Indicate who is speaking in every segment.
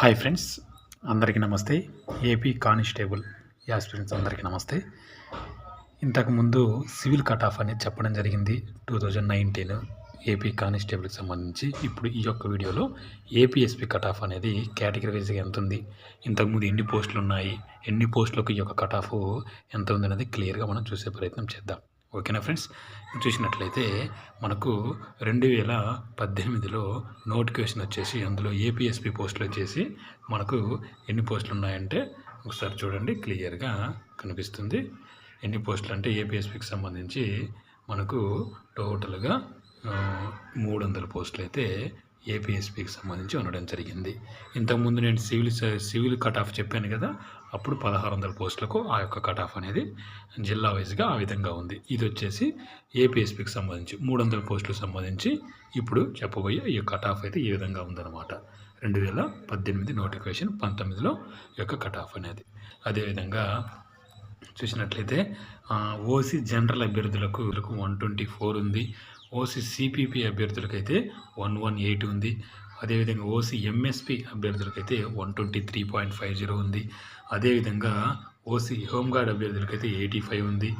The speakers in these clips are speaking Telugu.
Speaker 1: హాయ్ ఫ్రెండ్స్ అందరికీ నమస్తే. ఏపీ కానిస్టేబుల్ యాస్పిరెంట్స్ అందరికీ నమస్తే. ఇంతకుముందు సివిల్ కట్ ఆఫ్ అనేది చెప్పడం జరిగింది టూ థౌజండ్ నైన్టీన్ ఏపీ కానిస్టేబుల్కి సంబంధించి. ఇప్పుడు ఈ యొక్క వీడియోలో ఏపీఎస్పీ కట్ ఆఫ్ అనేది కేటగిరీ ఎంత ఉంది ఇంతకుముందు ఎన్ని పోస్టులు ఉన్నాయి ఎన్ని పోస్టులకు ఈ యొక్క కట్ ఆఫ్ ఎంత ఉంది అనేది క్లియర్గా మనం చూసే ప్రయత్నం చేద్దాం. ఓకేనా ఫ్రెండ్స్? చూసినట్లయితే మనకు రెండు వేల పద్దెనిమిదిలో నోటిఫికేషన్ వచ్చేసి అందులో ఏపీఎస్పీ పోస్టులు వచ్చేసి మనకు ఎన్ని పోస్టులు ఉన్నాయంటే ఒకసారి చూడండి క్లియర్గా కనిపిస్తుంది. ఎన్ని పోస్టులు అంటే ఏపీఎస్పీకి సంబంధించి మనకు టోటల్గా మూడు వందల పోస్టులు అయితే ఏపీఎస్పీకి సంబంధించి ఉండడం జరిగింది. ఇంతకుముందు నేను సివిల్ సివిల్ కట్ ఆఫ్ చెప్పాను కదా అప్పుడు పదహారు వందల పోస్టులకు ఆ యొక్క కట్ ఆఫ్ అనేది జిల్లా వైజ్గా ఆ విధంగా ఉంది. ఇది వచ్చేసి ఏపీఎస్పీకి సంబంధించి మూడు వందల పోస్టులకు సంబంధించి ఇప్పుడు చెప్పబోయే ఈ కట్ ఆఫ్ అయితే ఈ విధంగా ఉందన్నమాట. రెండు వేల పద్దెనిమిది నోటిఫికేషన్ పంతొమ్మిదిలో యొక్క కట్ ఆఫ్ అనేది. అదేవిధంగా చూసినట్లయితే ఓసీ జనరల్ అభ్యర్థులకు వన్ ట్వంటీ ఫోర్ ఉంది. ఓసీ సిపిపి అభ్యర్థులకైతే వన్ వన్ ఎయిట్ ఉంది. అదేవిధంగా OC MSP అభ్యర్థులకైతే one twenty three point five zero ఉంది. అదేవిధంగా ఓసీ హోంగార్డ్ అభ్యర్థులకైతే ఎయిటీ ఫైవ్ ఉంది.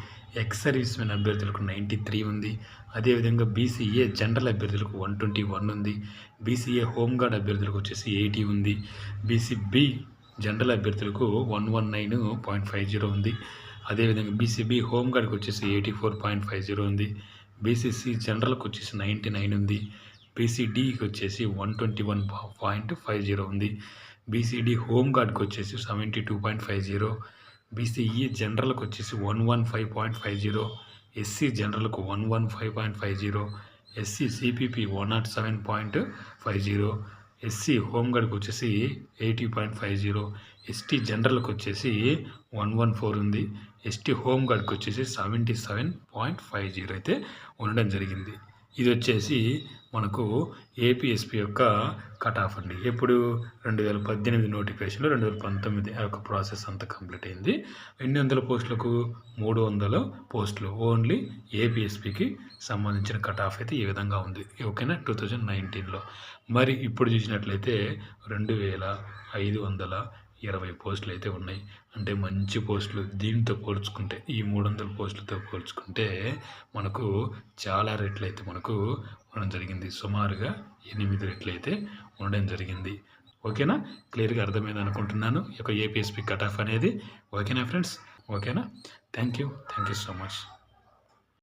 Speaker 1: ఎక్స్ సర్వీస్ మెన్ అభ్యర్థులకు నైంటీ త్రీ ఉంది. అదేవిధంగా బీసీఏ జనరల్ అభ్యర్థులకు వన్ ట్వంటీ వన్ ఉంది. బీసీఏ హోంగార్డ్ అభ్యర్థులకు వచ్చేసి ఎయిటీ ఉంది. బీసీబీ జనరల్ అభ్యర్థులకు one one nine point five zero ఉంది. అదేవిధంగా బీసీబీ హోంగార్డ్కి వచ్చేసి eighty four point five zero ఉంది. బీసీసీ జనరల్కి వచ్చేసి నైంటీ నైన్ ఉంది. బీసీడీకి వచ్చేసి one twenty one point five zero ఉంది. బీసీడీ హోమ్ గార్డ్కి వచ్చేసి seventy two point five zero. BCE జనరల్కి వచ్చేసి one one five point five zero. SC జనరల్కు one one five point five zero. SC CPP one not seven point five zero. SC హోంగార్డ్కి వచ్చేసి eighty point five zero ST జనరల్కి వచ్చేసి వన్ వన్ ఫోర్ ఉంది. ఎస్టీ హోంగార్డ్కి వచ్చేసి seventy seven point five zero అయితే ఉండడం జరిగింది. ఇది వచ్చేసి మనకు ఏపీఎస్పి యొక్క కట్ ఆఫ్ అండి. ఎప్పుడు? రెండు వేల పద్దెనిమిది నోటిఫికేషన్లో రెండు వేల పంతొమ్మిది ఆ యొక్క ప్రాసెస్ అంతా కంప్లీట్ అయింది. ఎన్ని వందల పోస్టులకు మూడు వందల పోస్టులు. ఓన్లీ ఏపీఎస్పికి సంబంధించిన కట్ ఆఫ్ అయితే ఈ విధంగా ఉంది. ఓకేనా? టూ థౌజండ్ నైన్టీన్లో మరి ఇప్పుడు చూసినట్లయితే రెండు వేల ఐదు వందల ఇరవై పోస్టులు అయితే ఉన్నాయి. అంటే మంచి పోస్టులు దీంతో పోల్చుకుంటే ఈ మూడు వందల పోస్టులతో పోల్చుకుంటే మనకు చాలా రెట్లు అయితే మనకు ఉండడం జరిగింది. సుమారుగా ఎనిమిది రెట్లు అయితే ఉండడం జరిగింది. ఓకేనా? క్లియర్గా అర్థమైంది అనుకుంటున్నాను. ఈ యొక్క ఏపీఎస్పీ కట్ ఆఫ్ అనేది. ఓకేనా ఫ్రెండ్స్? ఓకేనా? Thank you. Thank you so much.